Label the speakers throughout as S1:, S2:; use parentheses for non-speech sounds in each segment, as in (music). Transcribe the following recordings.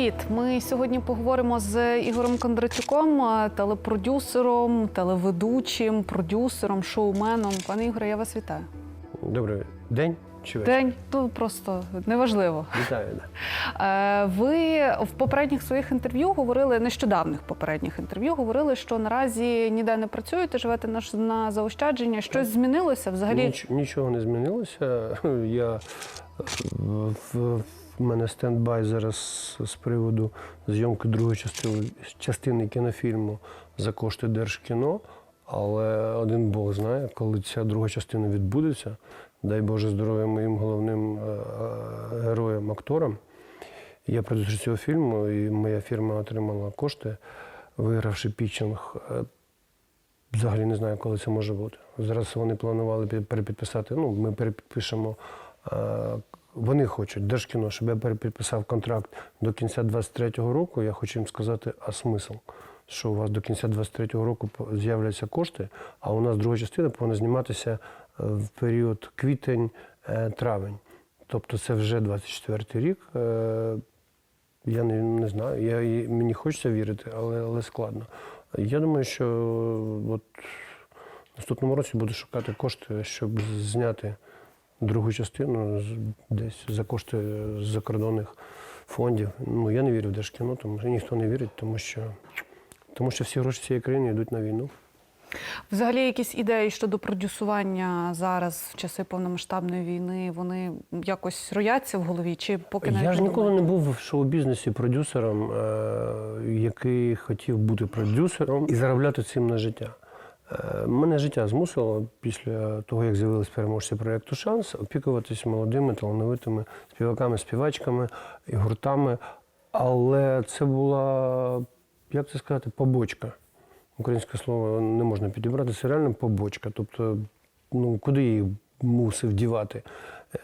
S1: Привіт! Ми сьогодні поговоримо з Ігорем Кондратюком, е, телепродюсером, телеведучим, продюсером, шоуменом. Пане Ігоре, я вас вітаю.
S2: Добрий день чи?
S1: День то просто неважливо.
S2: Вітаю. да.
S1: Е, Ви в попередніх своїх інтерв'ю говорили, нещодавних попередніх інтерв'ю, говорили, що наразі ніде не працюєте, живете на, на заощадження. Щось змінилося взагалі?
S2: Ніч, нічого не змінилося. (laughs) Я е, в, в мене стендбай зараз з приводу зйомки другої частини, частини кінофільму за кошти Держкіно. Але один Бог знає, коли ця друга частина відбудеться. Дай Боже здоров'я моїм головним е, е, героям, акторам. Я продюсер цього фільму, і моя фірма отримала кошти, вигравши пітчинг. Е, Взагалі не знаю, коли це може бути. Зараз вони планували перепідписати. Ну, ми перепідпишемо. Е, Вони хочуть Держкіно, щоб я перепідписав контракт до кінця 23-го року. Я хочу їм сказати, а смисл? Що у вас до кінця 23-го року з'являться кошти, а у нас друга частина повинна зніматися е, в період квітень-травень. Тобто це вже 24-й рік. Е, Я не, не знаю. Я, мені хочеться вірити, але, але складно. Я думаю, що от в наступному році буду шукати кошти, щоб зняти другу частину десь за кошти закордонних фондів. Ну, я не вірю в Держкіно, тому що ніхто не вірить, тому що, тому що всі гроші цієї країни йдуть на війну.
S1: Взагалі, якісь ідеї щодо продюсування зараз в часи повномасштабної війни, вони якось рояться в голові, чи поки навіть
S2: Я ж ніколи не був в шоу-бізнесі продюсером, е, який хотів бути продюсером і заробляти цим на життя. Е, Мене життя змусило після того, як з'явились переможці проєкту Шанс, опікуватись молодими, талановитими співаками, співачками і гуртами. Але це була, як це сказати, побочка. Українське слово не можна підібрати, це реально побочка. Тобто, ну куди їх мусив дівати,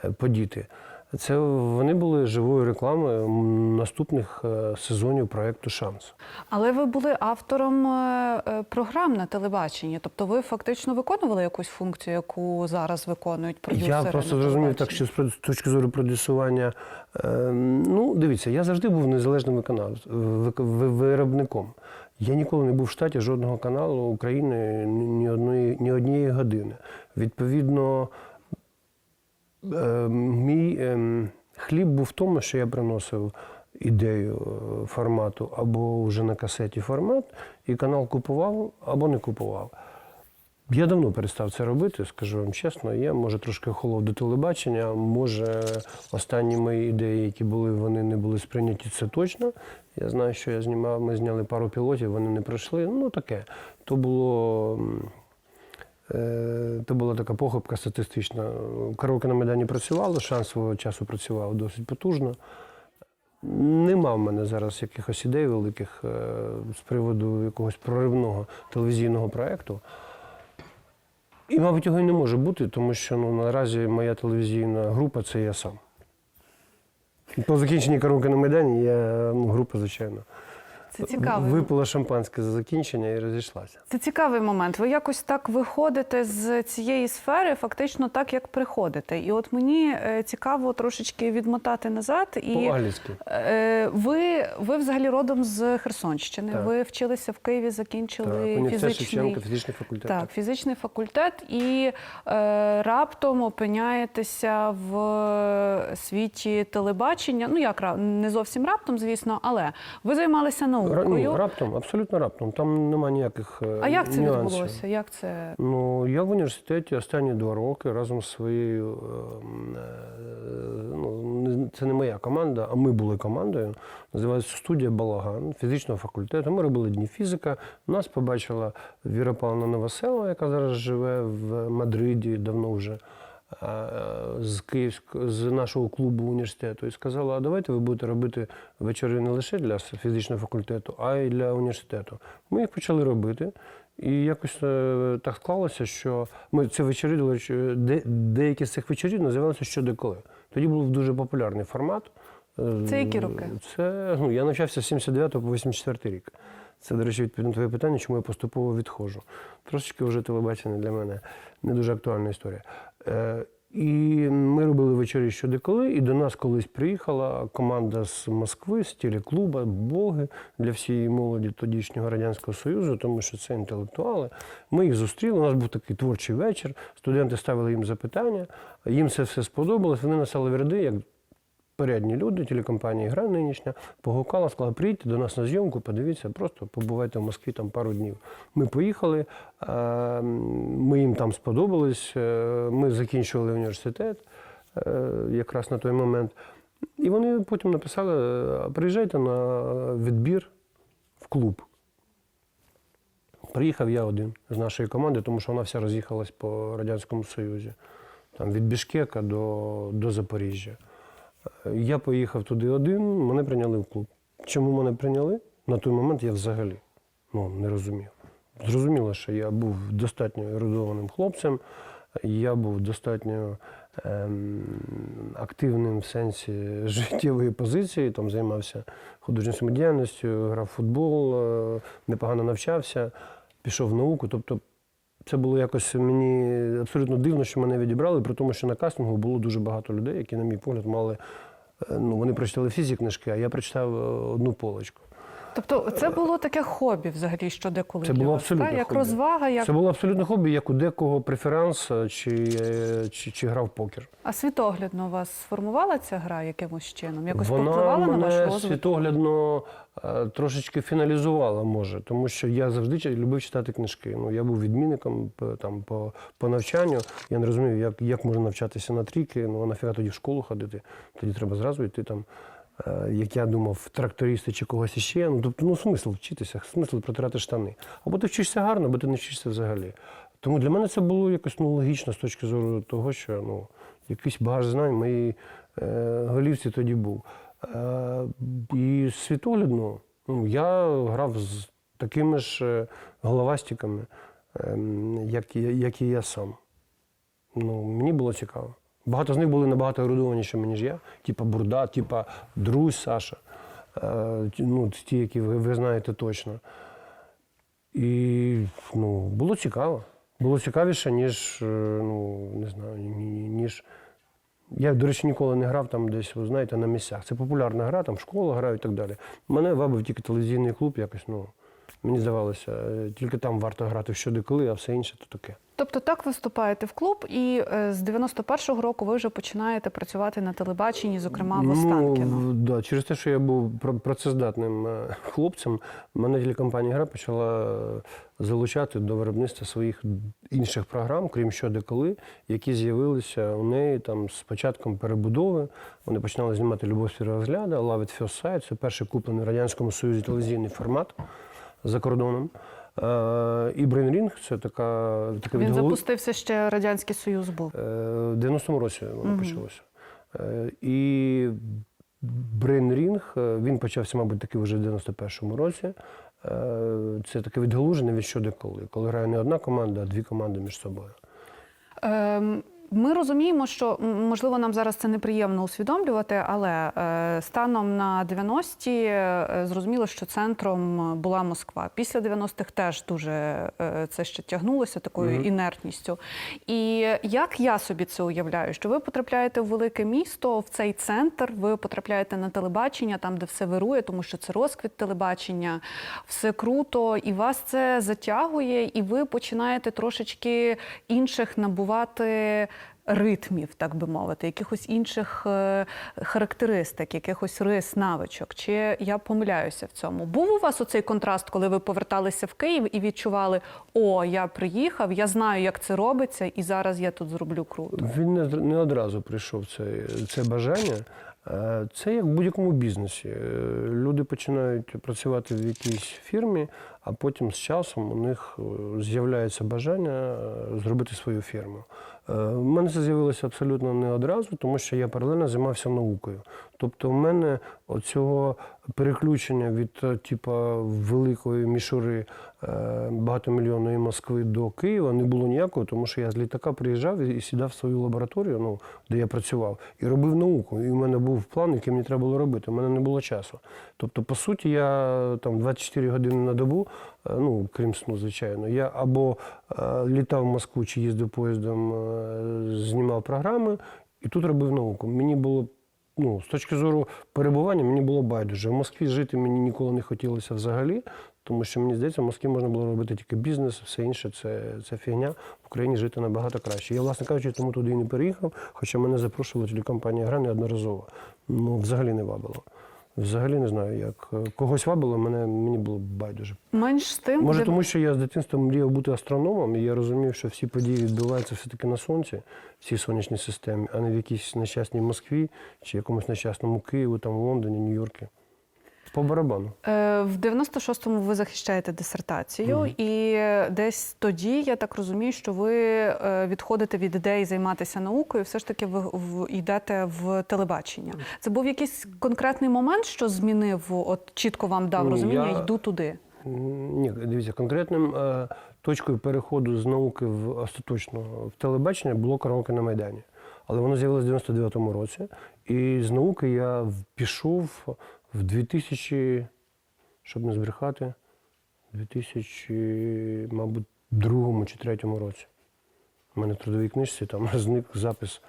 S2: е, подіти? Це вони були живою рекламою наступних е, сезонів проєкту Шанс.
S1: Але ви були автором е, е, програм на телебаченні, тобто ви фактично виконували якусь функцію, яку зараз виконують продюсери.
S2: Я просто зрозумів так, що з точки зору продюсування. ну, дивіться, я завжди був незалежним виробником. Я ніколи не був в штаті жодного каналу України ні- одної, ні однієї години. Відповідно, мій ем, хліб був в тому, що я приносив ідею е, формату або вже на касеті формат, і канал купував або не купував. Я давно перестав це робити, скажу вам чесно. Я може трошки охолов до телебачення. Може, останні мої ідеї, які були, вони не були сприйняті, це точно. Я знаю, що я знімав, ми зняли пару пілотів, вони не пройшли. Ну таке. То було. М, е, була така похибка статистична. Караоке на Майдані працювало, шанс свого часу працював досить потужно. Нема в мене зараз якихось ідей великих е, з приводу якогось проривного телевізійного проєкту. І, мабуть, його і не може бути, тому що ну, наразі моя телевізійна група це я сам. По закінченні караоке на Майдані я ну, група, звичайно.
S1: Це цікавий.
S2: Випила шампанське за закінчення і розійшлася.
S1: Це цікавий момент. Ви якось так виходите з цієї сфери, фактично так, як приходите. І от мені е, цікаво трошечки відмотати назад. І
S2: По-англійськи.
S1: е, ви, ви взагалі родом з Херсонщини.
S2: Так.
S1: Ви вчилися в Києві, закінчили
S2: університет
S1: фізичний.
S2: Шевченка, фізичний факультет.
S1: Так, фізичний факультет, і е, раптом опиняєтеся в світі телебачення. Ну як не зовсім раптом, звісно, але ви займалися
S2: Ра-
S1: наукою.
S2: Ні, раптом, абсолютно раптом. Там немає ніяких е,
S1: А як це
S2: нюансів.
S1: відбулося? Як це
S2: Ну, я в університеті останні два роки разом з своєю. е, е, Ну, це не моя команда, а ми були командою. Називається студія Балаган фізичного факультету. Ми робили дні фізика. Нас побачила Віра Павловна Новоселова, яка зараз живе в Мадриді давно вже. Е, З Київського з нашого клубу університету і сказала: а давайте ви будете робити вечори не лише для фізичного факультету, а й для університету. Ми їх почали робити. І якось е, так склалося, що ми це вечори, де, деякі з цих вечорів називалися що де коли. Тоді був дуже популярний формат. Е,
S1: Це які роки?
S2: Це ну, я навчався з 79 по 84 рік. Це, до речі, відповідно твоє питання, чому я поступово відходжу. Трошечки вже телебачення для мене не дуже актуальна історія. Е, І ми робили вечори щодеколи, і до нас колись приїхала команда з Москви, з телеклуба, Боги для всієї молоді тодішнього Радянського Союзу, тому що це інтелектуали. Ми їх зустріли. У нас був такий творчий вечір. Студенти ставили їм запитання, їм це все сподобалось. Вони насали верди як порядні люди, телекомпанія «Гра» нинішня, погукала, сказала, приїдьте до нас на зйомку, подивіться, просто побувайте в Москві там пару днів. Ми поїхали, е, ми їм там сподобались, е, ми закінчували університет е, якраз на той момент. І вони потім написали, приїжджайте на відбір в клуб. Приїхав я один з нашої команди, тому що вона вся роз'їхалась по Радянському Союзі. Там від Бішкека до, до Запоріжжя. Я поїхав туди один, мене прийняли в клуб. Чому мене прийняли? На той момент я взагалі ну, не розумів. Зрозуміло, що я був достатньо ерудованим хлопцем, я був достатньо ем, активним в сенсі (laughs) життєвої позиції, там займався художньою самодіяльністю, грав в футбол, е, непогано навчався, пішов в науку. Тобто це було якось мені абсолютно дивно, що мене відібрали, при тому, що на кастингу було дуже багато людей, які, на мій погляд, мали. е, Ну, вони прочитали всі ці книжки, а я прочитав е, одну полочку.
S1: Тобто, це було таке хобі взагалі щодеколи
S2: Це
S1: для
S2: було абсолютно
S1: так? як
S2: хобі.
S1: розвага, як
S2: Це було абсолютно хобі, як у декого преферанс е, чи, е, чи, чи грав покер.
S1: а світоглядно у вас сформувала ця гра якимось чином? Якось
S2: Вона
S1: повпливала на ваш розвиток?
S2: світоглядно е, трошечки фіналізувала, може, тому що я завжди любив читати книжки. Ну, я був відмінником там, по, по навчанню. Я не розумів, як, як можна навчатися на трійки, ну а нафіга тоді в школу ходити. Тоді треба зразу йти там. Е, Як я думав, в трактористи чи когось іще. Ну, тобто, ну, смисл вчитися, смисл протирати штани. Або ти вчишся гарно, або ти не вчишся взагалі. Тому для мене це було якось ну, логічно з точки зору того, що ну, якийсь багаж знань в моїй е, голівці тоді був. Е, і світоглядно ну, я грав з такими ж е, головастиками, ем, як, як і я сам. Ну, мені було цікаво. Багато з них були набагато ерудованіші, ніж я, типа Бурда, типа Друзь Саша. Е, ну, ті, які ви, ви знаєте точно. І ну, було цікаво. Було цікавіше, ніж, е, ну, не знаю, ні- ні- ніж. Я, до речі, ніколи не грав там десь, ви знаєте, на місцях. Це популярна гра, там школа грають і так далі. Мене вабив тільки телевізійний клуб, якось, ну, мені здавалося, е, тільки там варто грати в щодеколи, а все інше то таке.
S1: Тобто так ви вступаєте в клуб, і е, з 91-го року ви вже починаєте працювати на телебаченні, зокрема в Останкіно.
S2: Ну, да, через те, що я був пр- працездатним е, хлопцем, мене телекомпанія гра почала залучати до виробництва своїх інших програм, крім що деколи, які з'явилися у неї там з початком перебудови. Вони починали знімати Любов розгляду, First Sight. Це перший куплений в Радянському Союзі телевізійний формат за кордоном. Е, І брейнрінг – це така, така
S1: Він
S2: відголос...
S1: запустився ще Радянський Союз був.
S2: Е, В 90-му році воно почалося. Е, І брейнрінг він почався, мабуть, таки вже в 91-му році. Це таке відгалуження від що деколи, коли грає не одна команда, а дві команди між собою.
S1: Ем, Ми розуміємо, що можливо нам зараз це неприємно усвідомлювати, але е, станом на 90-ті е, зрозуміло, що центром була Москва. Після 90-х теж дуже е, це ще тягнулося такою інертністю. І як я собі це уявляю, що ви потрапляєте в велике місто, в цей центр, ви потрапляєте на телебачення, там, де все вирує, тому що це розквіт телебачення, все круто, і вас це затягує, і ви починаєте трошечки інших набувати. Ритмів, так би мовити, якихось інших е, характеристик, якихось рис, навичок. Чи я помиляюся в цьому? Був у вас оцей контраст, коли ви поверталися в Київ і відчували, о, я приїхав, я знаю, як це робиться, і зараз я тут зроблю круто.
S2: Він не, не одразу прийшов це, це бажання. Е, Це як в будь-якому бізнесі. Е, Люди починають працювати в якійсь фірмі, а потім з часом у них е, з'являється бажання е, зробити свою фірму. Е, У мене це з'явилося абсолютно не одразу, тому що я паралельно займався наукою. Тобто, в мене оцього переключення від е, типа великої мішури е, багатомільйонної Москви до Києва не було ніякого, тому що я з літака приїжджав і сідав в свою лабораторію, ну, де я працював, і робив науку. І в мене був план, який мені треба було робити. У мене не було часу. Тобто, по суті, я там 24 години на добу, е, ну крім сну, звичайно, я або е, літав в Москву чи їздив поїздом, е, знімав програми, і тут робив науку. Мені було ну, з точки зору перебування мені було байдуже. В Москві жити мені ніколи не хотілося взагалі, тому що мені здається, в Москві можна було робити тільки бізнес, все інше це, це фігня. В Україні жити набагато краще. Я, власне кажучи, тому туди і не переїхав, хоча мене запрошувала телекомпанія «Гра» неодноразово. Ну, взагалі не вабило. Взагалі не знаю, як е, когось вабило, мене мені було байдуже.
S1: Менш з тим,
S2: Може,
S1: де-
S2: тому що я з дитинства мріяв бути астрономом, і я розумів, що всі події відбуваються все-таки на сонці, в цій сонячній системі, а не в якійсь нещасній Москві чи якомусь нещасному Києву, там в Лондоні, Нью-Йорку. По барабану.
S1: Е, В 96-му ви захищаєте дисертацію, і десь тоді я так розумію, що ви е, відходите від ідеї займатися наукою, все ж таки ви в- йдете в телебачення. Це був якийсь конкретний момент, що змінив, от чітко вам дав розуміння,
S2: я-
S1: йду туди.
S2: Ні, дивіться, конкретним е, точкою переходу з науки в остаточно в телебачення було караоке на Майдані. Але воно з'явилося в 99-му році. І з науки я пішов в 2000, щоб не збрехати, в 2000, мабуть, другому чи третьому році. У мене в трудовій книжці там (laughs) зник запис.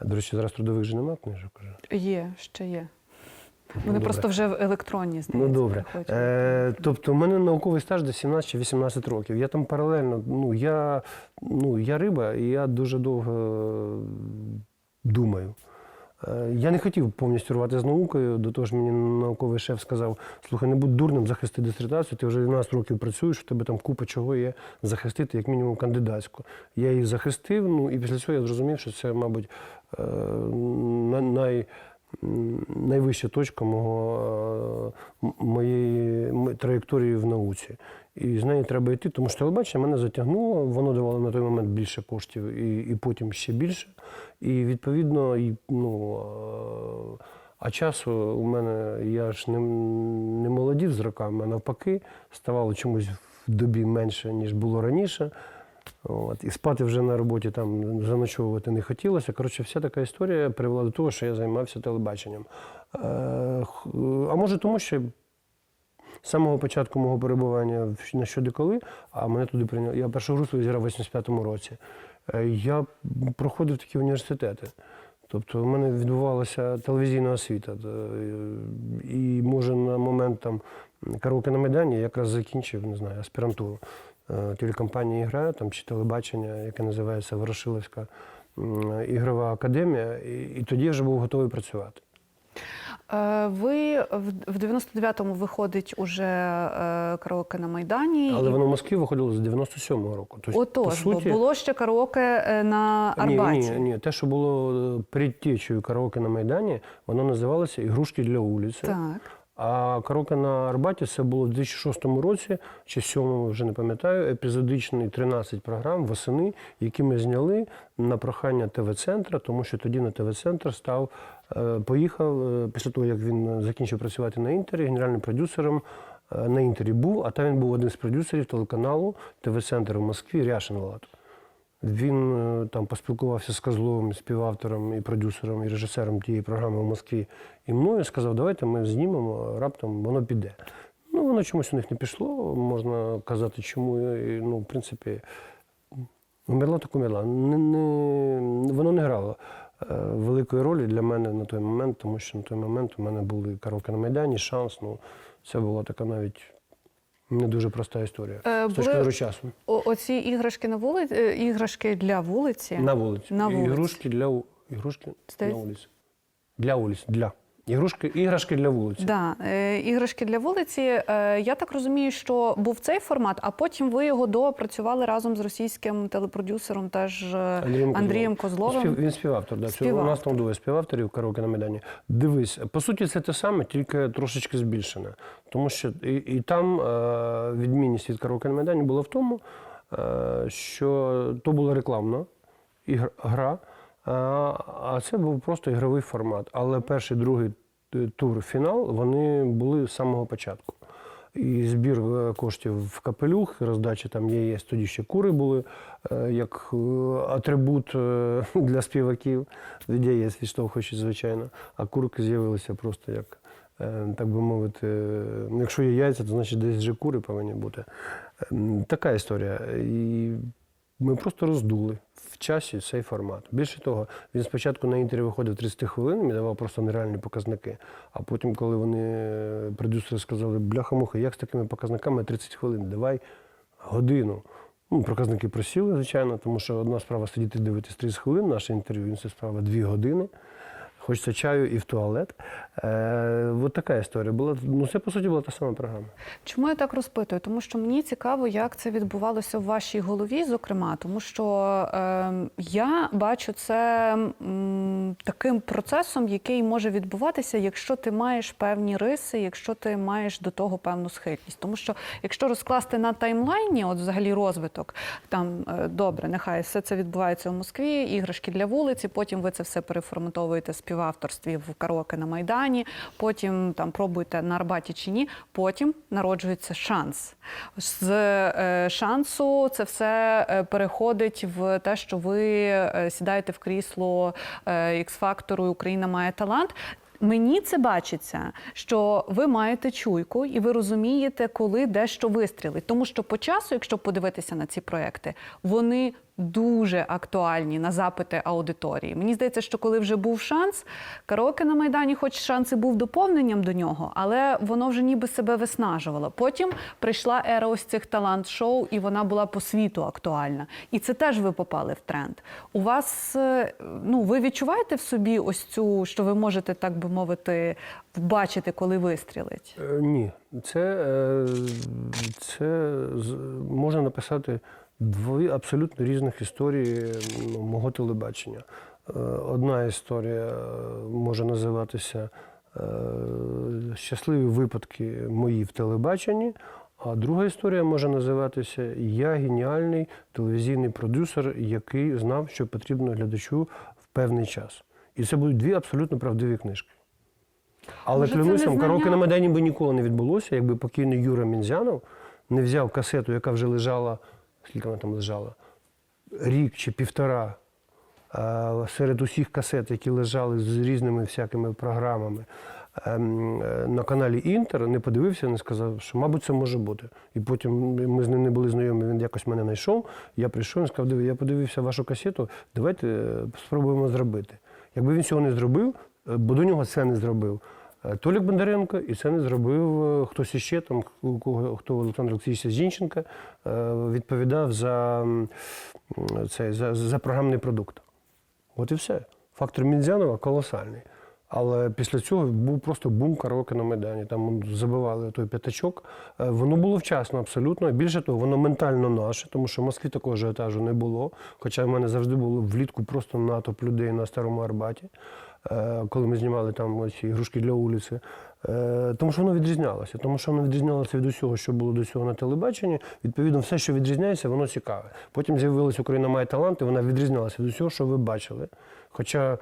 S2: До речі, зараз трудових вже немає книжок.
S1: Є, ще є. Вони
S2: добре.
S1: просто вже в електронні
S2: Ну добре. Е, тобто, у мене науковий стаж десь 17 чи 18 років. Я там паралельно, ну я, ну, я риба, і я дуже довго думаю. Е, Я не хотів повністю рвати з наукою, до того ж мені науковий шеф сказав: слухай, не будь дурним, захисти дисертацію, ти вже 11 років працюєш, у тебе там купа чого є захистити, як мінімум кандидатську. Я її захистив, ну і після цього я зрозумів, що це, мабуть, е, най, найвища точка мого, е, моєї траєкторії в науці. І з неї треба йти, тому що телебачення мене затягнуло, воно давало на той момент більше коштів і, і потім ще більше. І відповідно, і, ну, е, а часу у мене я ж не, не молодів з роками, а навпаки, ставало чомусь в добі менше, ніж було раніше. От, і спати вже на роботі там заночовувати не хотілося. Коротше, вся така історія привела до того, що я займався телебаченням. Е, а може тому, що з самого початку мого перебування на щодо коли, а мене туди прийняли. Я першу гру свою зіграв в 85-му році. Е, Я проходив такі університети. Тобто у мене відбувалася телевізійна освіта. Е, І може на момент там караоке на Майдані я якраз закінчив, не знаю, аспірантуру телекомпанії «Ігра» там, чи телебачення, яке називається Ворошиловська ігрова академія, і, і тоді вже був готовий працювати.
S1: Е, Ви в в 99-му виходить уже е, караоке на Майдані.
S2: Але воно в Москві виходило з 97-го року. Тобто,
S1: Отож, бо було ще караоке е, на Арбаті.
S2: Ні, ні, ні, те, що було е, предтечею караоке на Майдані, воно називалося Ігрушки для вулиці.
S1: Так.
S2: А караоке на Арбаті це було в 2006 році, чи 2007, вже не пам'ятаю, епізодичний 13 програм восени, які ми зняли на прохання ТВ-центра, тому що тоді на ТВ-центр став, е, поїхав е, після того, як він закінчив працювати на інтері, генеральним продюсером е, на інтері був, а там він був один з продюсерів телеканалу ТВ-центр в Москві Ряшин Влад. Він е, там поспілкувався з Козловим, співавтором і продюсером, і режисером тієї програми в Москві. І мною сказав, давайте ми знімемо, раптом воно піде. Ну, воно чомусь у них не пішло, можна казати, чому. Ну, в принципі, умерла так умерла. Не, не, воно не грало е, великої ролі для мене на той момент, тому що на той момент у мене були караоке на Майдані, шанс. Ну, це була така навіть не дуже проста історія.
S1: Е,
S2: з точки зору часу.
S1: О- Оці іграшки на вулиці, іграшки для вулиці.
S2: На вулиці.
S1: На вулиці.
S2: Ігрушки для ігрушки на вулиці. Для вулиці. Для. Ігрушки, іграшки для вулиці.
S1: Да, е, іграшки для вулиці. Е, я так розумію, що був цей формат, а потім ви його доопрацювали разом з російським телепродюсером, теж е,
S2: Андрієм,
S1: Андрієм
S2: Козловим. Спів- Він співавтор. Да. Цього- У нас там двоє співавторів караоке на Майдані. Дивись, по суті, це те саме, тільки трошечки збільшене. Тому що і, і там е, відмінність від караоке на Майдані була в тому, е, що то була рекламна ігр- гра, а, це був просто ігровий формат. Але перший, другий, е, тур, фінал, вони були з самого початку. І збір е, коштів в капелюх, роздача там яєць, тоді ще кури були е, як атрибут (laughs) для співаків. Від яєць відштовхуючи, звичайно. А курки з'явилися просто як, так би мовити, якщо є яйця, то значить десь вже кури повинні бути. Ем, Така історія. І ми просто роздули в часі цей формат. Більше того, він спочатку на інтері виходив 30 хвилин, і давав просто нереальні показники. А потім, коли вони е, продюсери сказали, бляха-муха, як з такими показниками 30 хвилин, давай годину. Ну, показники просіли, звичайно, тому що одна справа сидіти дивитись 30 хвилин, наше інтерв'ю, інша справа 2 години. Хочеться чаю і в туалет. Е, от така історія була. Ну, це, по суті, була та сама програма.
S1: Чому я так розпитую? Тому що мені цікаво, як це відбувалося в вашій голові, зокрема, тому що е, я бачу це м, таким процесом, який може відбуватися, якщо ти маєш певні риси, якщо ти маєш до того певну схильність. Тому що якщо розкласти на таймлайні, от взагалі розвиток, там е, добре, нехай все це відбувається в Москві, іграшки для вулиці, потім ви це все переформатовуєте в співавторстві в караоке на Майдані, потім там пробуєте на Арбаті чи ні, потім народжується шанс. З е, шансу це все е, переходить в те, що ви е, сідаєте в крісло X-фактору Україна має талант. Мені це бачиться, що ви маєте чуйку і ви розумієте, коли дещо вистрілить. Тому що по часу, якщо подивитися на ці проекти, вони дуже актуальні на запити аудиторії. Мені здається, що коли вже був шанс, караоке на майдані, хоч шанс і був доповненням до нього, але воно вже ніби себе виснажувало. Потім прийшла ера ось цих талант-шоу, і вона була по світу актуальна. І це теж ви попали в тренд. У вас е, ну ви відчуваєте в собі ось цю, що ви можете, так би мовити, бачити, коли вистрілить?
S2: Е, Ні, це, е, це можна написати дві абсолютно різних історії мого телебачення. Е, Одна історія е, може називатися е, Щасливі випадки мої в телебаченні. А друга історія може називатися Я геніальний телевізійний продюсер, який знав, що потрібно глядачу в певний час. І це будуть дві абсолютно правдиві книжки. Але клянусь вам, караоке на Майдані би ніколи не відбулося, якби покійний Юра Мінзянов не взяв касету, яка вже лежала, скільки вона там лежала, рік чи півтора. Серед усіх касет, які лежали з різними всякими програмами ем, е, на каналі Інтер, не подивився, не сказав, що, мабуть, це може бути. І потім ми з ним не були знайомі, він якось мене знайшов. Я прийшов і сказав, диви, я подивився вашу касету, давайте е, спробуємо зробити. Якби він цього не зробив, е, бо до нього це не зробив. Е, Толік Бондаренко, і це не зробив е, хтось іще, там, хто Олександр Олексійович Зінченка е, відповідав за, м, цей, за, за програмний продукт. От і все. Фактор Міндзянова колосальний. Але після цього був просто бум караоке на Майдані. Там забивали той п'ятачок. Воно було вчасно абсолютно. Більше того, воно ментально наше, тому що в Москві такого ажіотажу не було. Хоча в мене завжди було влітку просто натовп людей на старому Арбаті, коли ми знімали там ось ігрушки для вулиці. Е, Тому що воно відрізнялося. Тому що воно відрізнялося від усього, що було до цього на телебаченні. Відповідно, все, що відрізняється, воно цікаве. Потім з'явилась Україна має таланти, вона відрізнялася від усього, що ви бачили. Хоча е,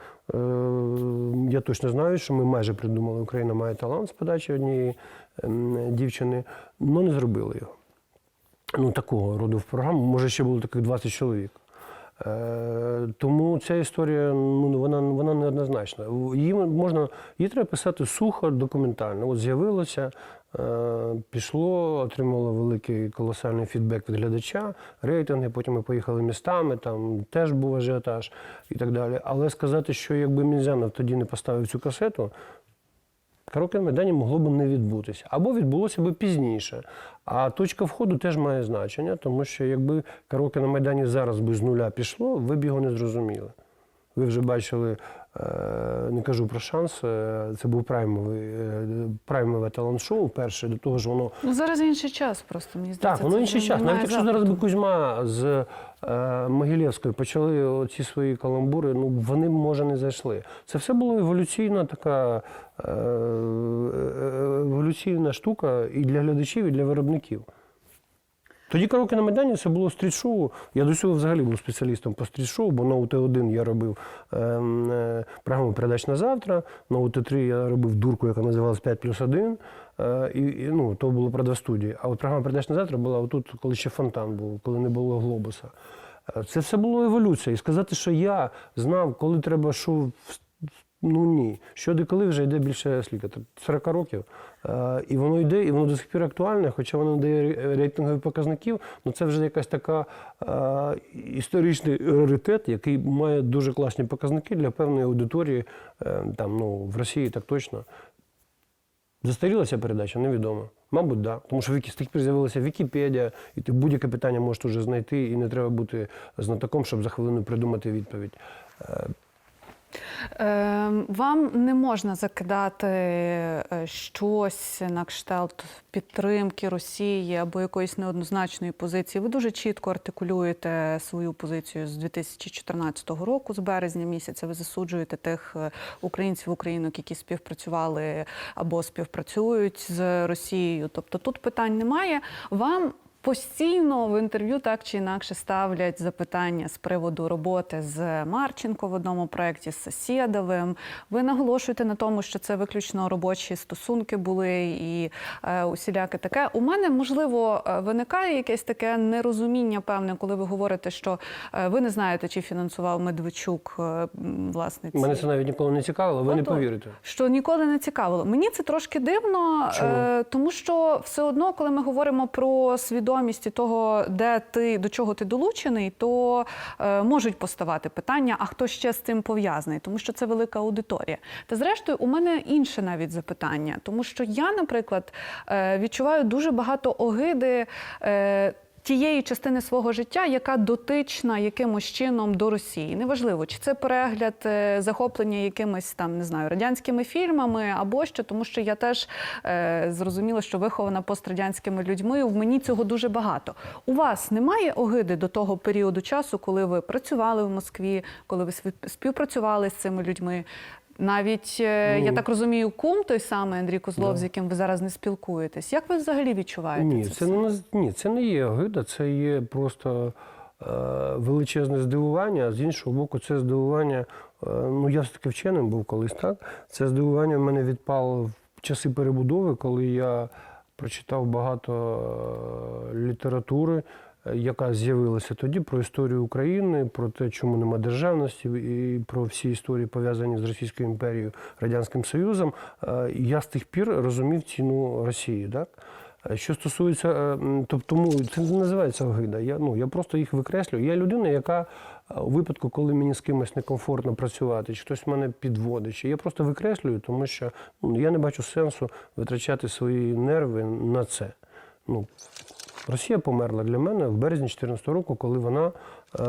S2: я точно знаю, що ми майже придумали Україна має талант з подачі однієї дівчини, але не зробили його. Ну, такого роду в програму. Може, ще було таких 20 чоловік. Е, тому ця історія ну, вона, вона неоднозначна. Її можна, її треба писати сухо, документально. От з'явилося, е, пішло, отримало великий колосальний фідбек від глядача, рейтинги, потім ми поїхали містами, там теж був ажіотаж і так далі. Але сказати, що якби Мізянов тоді не поставив цю касету, Караоке на Майдані могло б не відбутися. Або відбулося б пізніше. А точка входу теж має значення, тому що якби караоке на Майдані зараз би з нуля пішло, ви б його не зрозуміли. Ви вже бачили, е, не кажу про шанс, е, це був праймовий, е, праймове талант-шоу перше, до того ж воно
S1: Ну зараз інший час, просто мені здається.
S2: так, воно інший час. Навіть якщо зараз би Кузьма з е, Могилєвською почали оці свої каламбури, ну вони може не зайшли. Це все було еволюційна така е, е, еволюційна штука і для глядачів, і для виробників. Тоді караоке на Майдані це було стріт-шоу. Я до цього взагалі був спеціалістом по стріт-шоу, бо на УТ-1 я робив ем, е, програму передач на завтра, на УТ-3 я робив дурку, яка називалась 5 плюс 1. Е, і, і, ну, то було правда студії. А от програма передач на завтра була отут, коли ще фонтан був, коли не було глобуса. Е, Це все було еволюція. І сказати, що я знав, коли треба що. Ну ні. Що де коли вже йде більше скільки, 40 років. Е, і воно йде, і воно до сих пір актуальне, хоча воно не дає ре- рейтингових показників, ну це вже якась така е, історичний раритет, який має дуже класні показники для певної аудиторії, е, там, ну, в Росії так точно. Застаріла ця передача, невідомо. Мабуть. Да. Тому що з тих пір з'явилася Вікіпедія, і ти будь-яке питання можеш вже знайти, і не треба бути знатоком, щоб за хвилину придумати відповідь. Е,
S1: Е, Вам не можна закидати е, щось на кшталт підтримки Росії або якоїсь неоднозначної позиції. Ви дуже чітко артикулюєте свою позицію з 2014 року, з березня місяця. Ви засуджуєте тих е, українців, українок, які співпрацювали або співпрацюють з Росією. Тобто тут питань немає. Вам Постійно в інтерв'ю так чи інакше ставлять запитання з приводу роботи з Марченко в одному проєкті з Сосєдовим. Ви наголошуєте на тому, що це виключно робочі стосунки були і е, усіляке таке. У мене можливо е, виникає якесь таке нерозуміння, певне, коли ви говорите, що е, ви не знаєте, чи фінансував Медведчук е, власне ці
S2: Мене це навіть ніколи не цікавило, ви не повірите.
S1: Що ніколи не цікавило. Мені це трошки дивно,
S2: Чому?
S1: е, тому що все одно, коли ми говоримо про свідомість і того, де ти до чого ти долучений, то е, можуть поставати питання, а хто ще з цим пов'язаний, тому що це велика аудиторія. Та зрештою, у мене інше навіть запитання, тому що я, наприклад, е, відчуваю дуже багато огиди. Е, Тієї частини свого життя, яка дотична якимось чином до Росії, неважливо, чи це перегляд е, захоплення якимись там не знаю радянськими фільмами або що, тому що я теж е, зрозуміла, що вихована пострадянськими людьми. В мені цього дуже багато. У вас немає огиди до того періоду часу, коли ви працювали в Москві, коли ви спів- співпрацювали з цими людьми? Навіть е, я
S2: Ну,
S1: так розумію, кум той самий Андрій Козлов,
S2: да.
S1: з яким ви зараз не спілкуєтесь. Як ви взагалі відчуваєте
S2: Ні,
S1: це?
S2: це не ні, це не є огида, це є просто е, величезне здивування. А з іншого боку, це здивування. Е, ну я все таки вченим був колись так. Це здивування в мене відпало в часи перебудови, коли я прочитав багато е, літератури. Яка з'явилася тоді про історію України, про те, чому нема державності, і про всі історії пов'язані з Російською імперією, Радянським Союзом. Е, Я з тих пір розумів ціну Росії. Так? Е, Що стосується, тобто це не називається огида. Я, ну, я просто їх викреслюю. Я людина, яка у випадку, коли мені з кимось некомфортно працювати, чи хтось мене підводить, чи я просто викреслюю, тому що ну, я не бачу сенсу витрачати свої нерви на це. Ну, Росія померла для мене в березні 2014 року, коли вона е,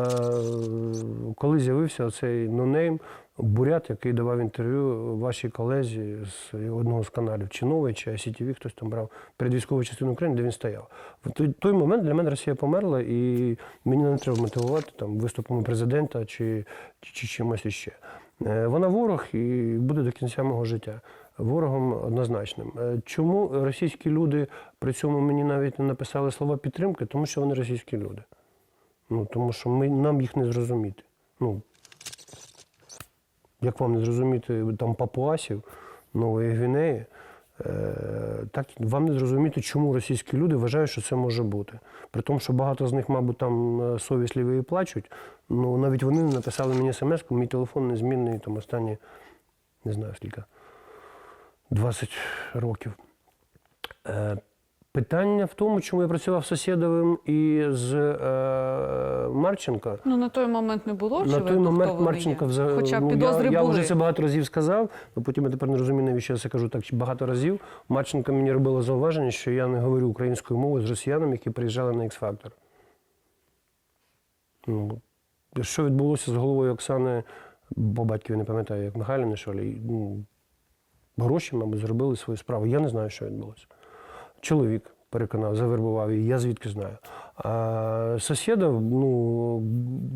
S2: коли з'явився цей нонейм бурят, який давав інтерв'ю вашій колезі з одного з каналів, чи новий, чи ICTV, хтось там брав перед військовою частиною України, де він стояв. В той, момент для мене Росія померла, і мені не треба мотивувати там виступами президента чи, чи, чи чимось іще. Е, Вона ворог і буде до кінця мого життя. Ворогом однозначним. Е, Чому російські люди при цьому мені навіть не написали слова підтримки? Тому що вони російські люди. Ну, тому що ми, нам їх не зрозуміти. Ну, як вам не зрозуміти там папуасів Нової Гвінеї, е, так вам не зрозуміти, чому російські люди вважають, що це може бути. При тому, що багато з них, мабуть, там е, совісливі і плачуть. Ну навіть вони не написали мені смс, мій телефон незмінний там останні, не знаю скільки, 20 років. Е, Питання в тому, чому я працював з Сусідовим і з е, Марченка.
S1: Ну на той момент не було
S2: На
S1: очевидно,
S2: той момент Марченко взагалі.
S1: Хоча
S2: ну,
S1: підозри
S2: я, я вже це багато разів сказав, але потім я тепер не розумію, навіщо я це кажу так багато разів. Марченко мені робила зауваження, що я не говорю українською мовою з росіянами, які приїжджали на X-Factor. Ну, що відбулося з головою Оксани, по батькові не пам'ятаю, як Михайлівни, що ли, ну, гроші, мабуть, зробили свою справу. Я не знаю, що відбулося. Чоловік переконав, завербував її, я звідки знаю. А сусідів, ну,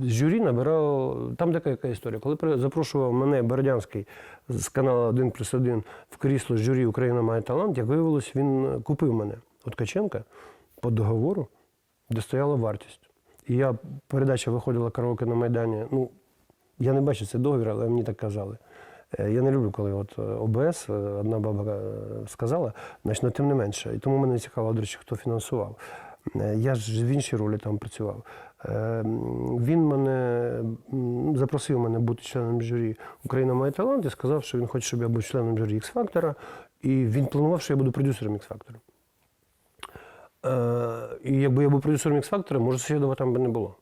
S2: з журі набирав. Там така яка історія. Коли запрошував мене Бородянський з каналу 1 плюс 1 в крісло журі Україна має талант, як виявилось, він купив мене у Ткаченка по договору. де стояла вартість. І я передача виходила караоке на Майдані. Ну, я не бачив цей договір, але мені так казали. Е, Я не люблю, коли от е, ОБС, е, одна баба сказала, значить, тим не менше. І тому мене цікаво, до речі, хто фінансував. Я ж в іншій ролі там працював. Він мене запросив мене бути членом журі Україна має талант і сказав, що він хоче, щоб я був членом журі X-Factor. І він планував, що я буду продюсером X-Factor. І якби я був продюсером X-Factor, може, Сусідова там би не було.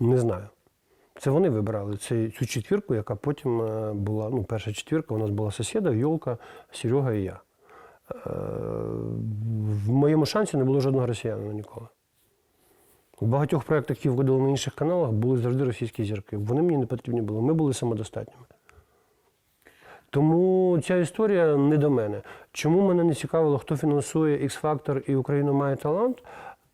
S2: Не знаю. Це вони вибирали цю, цю четвірку, яка потім е, була, ну, перша четвірка, у нас була сусіда, Йолка, Серега і я. Е, В моєму шансі не було жодного росіянина ніколи. В багатьох проєктах, які виходили на інших каналах, були завжди російські зірки. Вони мені не потрібні були. Ми були самодостатніми. Тому ця історія не до мене. Чому мене не цікавило, хто фінансує X-Factor і Україна має талант?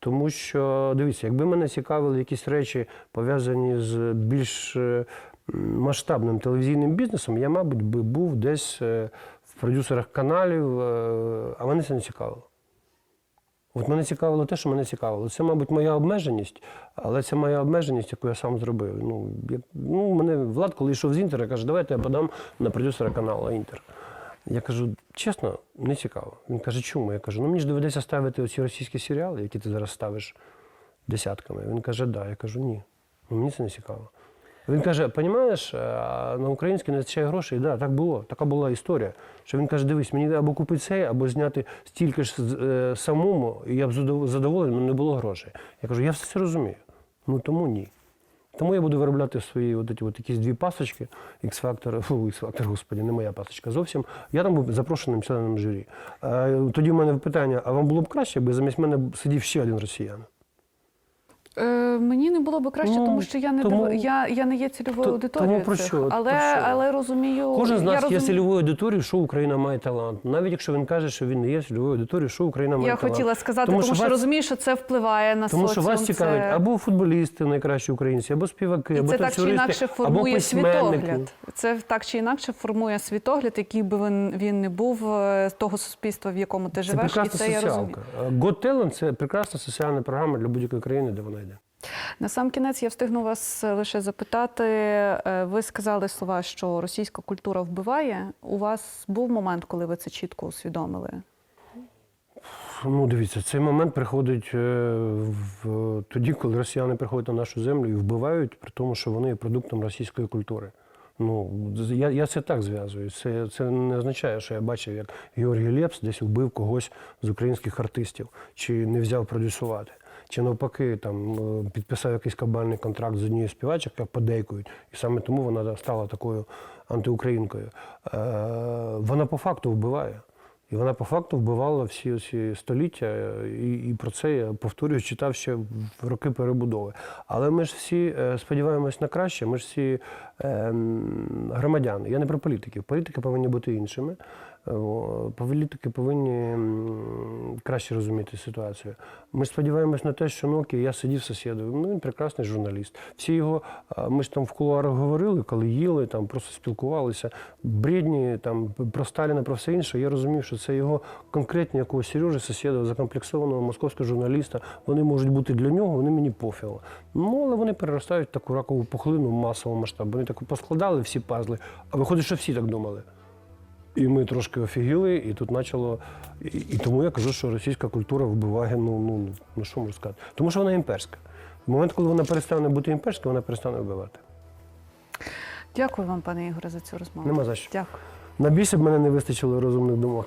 S2: Тому що, дивіться, якби мене цікавили якісь речі, пов'язані з більш е, масштабним телевізійним бізнесом, я, мабуть, би був десь е, в продюсерах каналів, е, а мене це не цікавило. От мене цікавило те, що мене цікавило. Це, мабуть, моя обмеженість, але це моя обмеженість, яку я сам зробив. Ну, я, ну мене Влад, коли йшов з Інтера, каже, давайте я подам на продюсера каналу Інтер. Я кажу, чесно, не цікаво. Він каже, чому? Я кажу, ну мені ж доведеться ставити оці російські серіали, які ти зараз ставиш десятками. Він каже, да. Я кажу, ні. Ну, мені це не цікаво. Він каже, розумієш, на українській не вистачає грошей. Да, так було. Така була історія. Що він каже, дивись, мені або купити цей, або зняти стільки ж е, самому, і я б задоволений, але не було грошей. Я кажу, я все це розумію. Ну тому ні. Тому я буду виробляти свої от, от якісь дві пасочки, X-Factor, X-Factor, господі, не моя пасочка зовсім. Я там був запрошеним членом журі. Е, тоді в мене питання: а вам було б краще, аби замість мене сидів ще один росіян?
S1: Е, мені не було би краще,
S2: Ну,
S1: тому що я не
S2: тому-
S1: див- я, я не є цільовою
S2: То-
S1: аудиторією.
S2: тому про
S1: цих.
S2: що?
S1: Але,
S2: Про що?
S1: але розумію.
S2: Кожен з
S1: я
S2: нас є
S1: розумію-
S2: цільовою аудиторією, що Україна має талант. Навіть якщо він каже, що він не є цільовою аудиторією, що Україна має
S1: Я
S2: талант.
S1: хотіла сказати, тому, що,
S2: вас-
S1: розумію, що це впливає на
S2: Тому що
S1: соціум.
S2: вас цікавить
S1: це...
S2: або футболісти найкращі українці, або співаки,
S1: І
S2: або
S1: це так чи
S2: танцюристи,
S1: інакше
S2: або
S1: формує
S2: письменники.
S1: світогляд. Це так чи інакше формує світогляд, який би він, він не був е, з того суспільства, в якому ти
S2: Це
S1: живеш, і
S2: прекрасна
S1: це я розумію.
S2: соціалка. Talent – це прекрасна соціальна програма для будь-якої країни, де вона йде.
S1: На сам кінець я встигну вас е, лише запитати. е, Ви сказали слова, що російська культура вбиває. У вас був момент, коли ви це чітко усвідомили?
S2: Ну, дивіться, цей момент приходить е, в, тоді, коли росіяни приходять на нашу землю і вбивають, при тому, що вони є продуктом російської культури. Ну, я, я це так зв'язую. Це, це не означає, що я бачив, як Георгій Лепс десь вбив когось з українських артистів, чи не взяв продюсувати. Чи навпаки там е, підписав якийсь кабальний контракт з однією співачок, як подейкують, і саме тому вона стала такою антиукраїнкою. Е, вона по факту вбиває. І вона по факту вбивала всі ці століття, і, і про це я повторюю, читав ще в роки перебудови. Але ми ж всі е, сподіваємось на краще, ми ж всі е, громадяни. Я не про політиків. Політики повинні бути іншими. Політики повинні краще розуміти ситуацію. Ми сподіваємось на те, що окей, я сидів сусідом, ну він прекрасний журналіст. Всі його, ми ж там в кулуарах говорили, коли їли, там просто спілкувалися. Бредні там про Сталіна, про все інше. Я розумів, що це його конкретні якогось Сережі сусіда, закомплексованого московського журналіста. Вони можуть бути для нього, вони мені пофігу. Ну, але вони переростають таку ракову пухлину масового масштабу. Вони так поскладали всі пазли, а виходить, що всі так думали. І ми трошки офігіли, і тут почало. І, і тому я кажу, що російська культура вбиває, ну, ну, ну що можу сказати? Тому що вона імперська. В момент, коли вона перестане бути імперською, вона перестане вбивати.
S1: Дякую вам, пане Ігоре, за цю розмову.
S2: Нема за що.
S1: Дякую.
S2: На більше б мене не вистачило розумних думок.